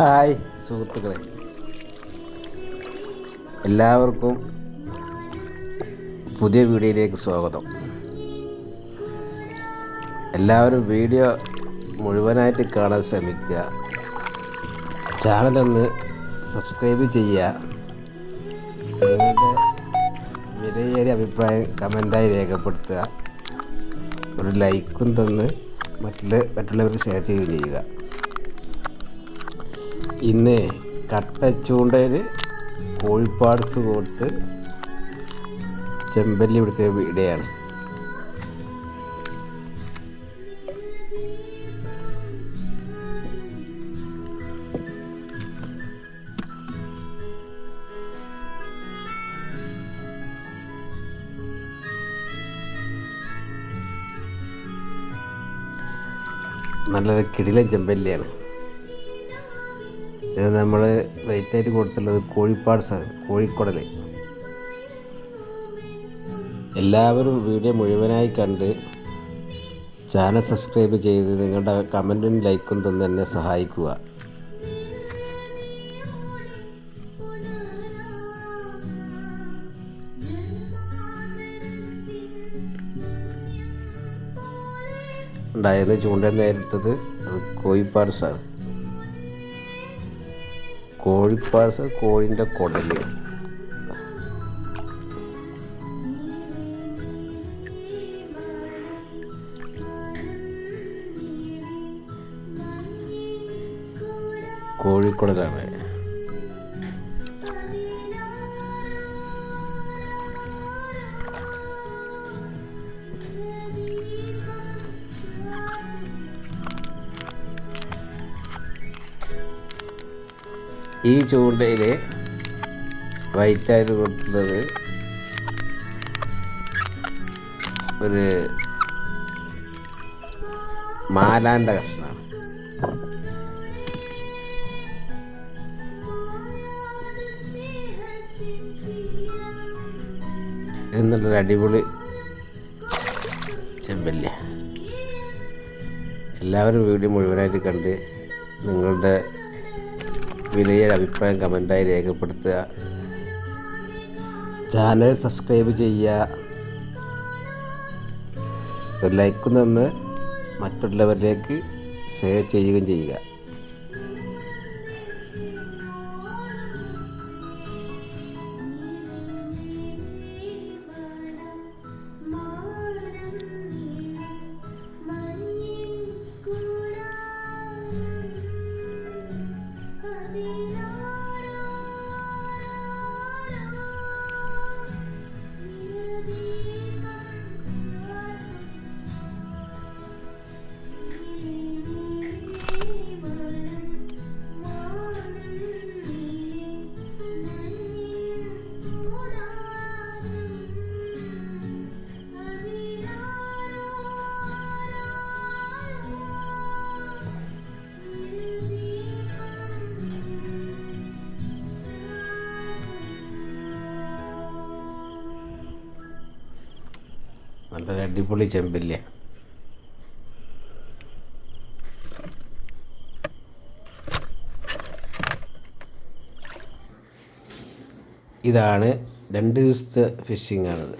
Hi. സുഹൃത്തുക്കളെ എല്ലാവർക്കും പുതിയ വീഡിയോയിലേക്ക് സ്വാഗതം. എല്ലാവരും വീഡിയോ മുഴുവനായിട്ട് കാണാൻ ശ്രമിക്കുക. ചാനലൊന്ന് സബ്സ്ക്രൈബ് ചെയ്യുക. നിങ്ങളുടെ വിലയേറിയ അഭിപ്രായം കമന്റായി രേഖപ്പെടുത്തുക. ഒരു ലൈക്കും തന്ന് മറ്റുള്ള മറ്റുള്ളവർക്ക് ഷെയർ ചെയ്യുകയും ചെയ്യുക. ഇന്ന് കട്ടച്ചൂണ്ടയിൽ കോഴിപ്പാട്സ് കൊടുത്ത് ചെമ്പല്ലി പിടിക്കുന്ന വീടിയാണ്. നല്ലൊരു കിടിലൻ ചെമ്പല്ലിയാണ്. ഇത് നമ്മൾ വെയിറ്റായിട്ട് കൊടുത്തുള്ളത് കോഴിപ്പാട്സാണ് കോഴിക്കുടൽ എല്ലാവരും വീഡിയോ മുഴുവനായി കണ്ട് ചാനൽ സബ്സ്ക്രൈബ് ചെയ്ത് നിങ്ങളുടെ കമന്റും ലൈക്കും തന്നെ എന്നെ സഹായിക്കുക. ഉണ്ടായത് ചൂണ്ട നേരിട്ടത് അത് കോഴിപ്പാട്സാണ് കോഴിപ്പാഴ്സ് കോഴിന്റെ കുടൽ. കോഴിക്കുടലാണ്. ഈ ചൂണ്ടയിൽ വൈറ്റായത് കൊടുത്തത് ഒരു മാലാന്റെ കഷ്ണമാണ് എന്നുള്ളൊരു അടിപൊളി ചെമ്പല്ല. എല്ലാവരും വീഡിയോ മുഴുവനായിട്ട് കണ്ട് നിങ്ങളുടെ വിലയുടെ അഭിപ്രായം കമന്റായി രേഖപ്പെടുത്തുക. ചാനൽ സബ്സ്ക്രൈബ് ചെയ്യുക. ഒരു ലൈക്ക് തന്ന് മറ്റുള്ളവരിലേക്ക് ഷെയർ ചെയ്യുകയും ചെയ്യുക. നല്ലൊരു അടിപൊളി ചെമ്പില്ല. ഇതാണ് രണ്ട് ദിവസത്തെ ഫിഷിംഗ് ആണിത്.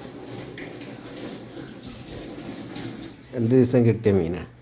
രണ്ട് ദിവസം കിട്ടിയ മീനാണ്.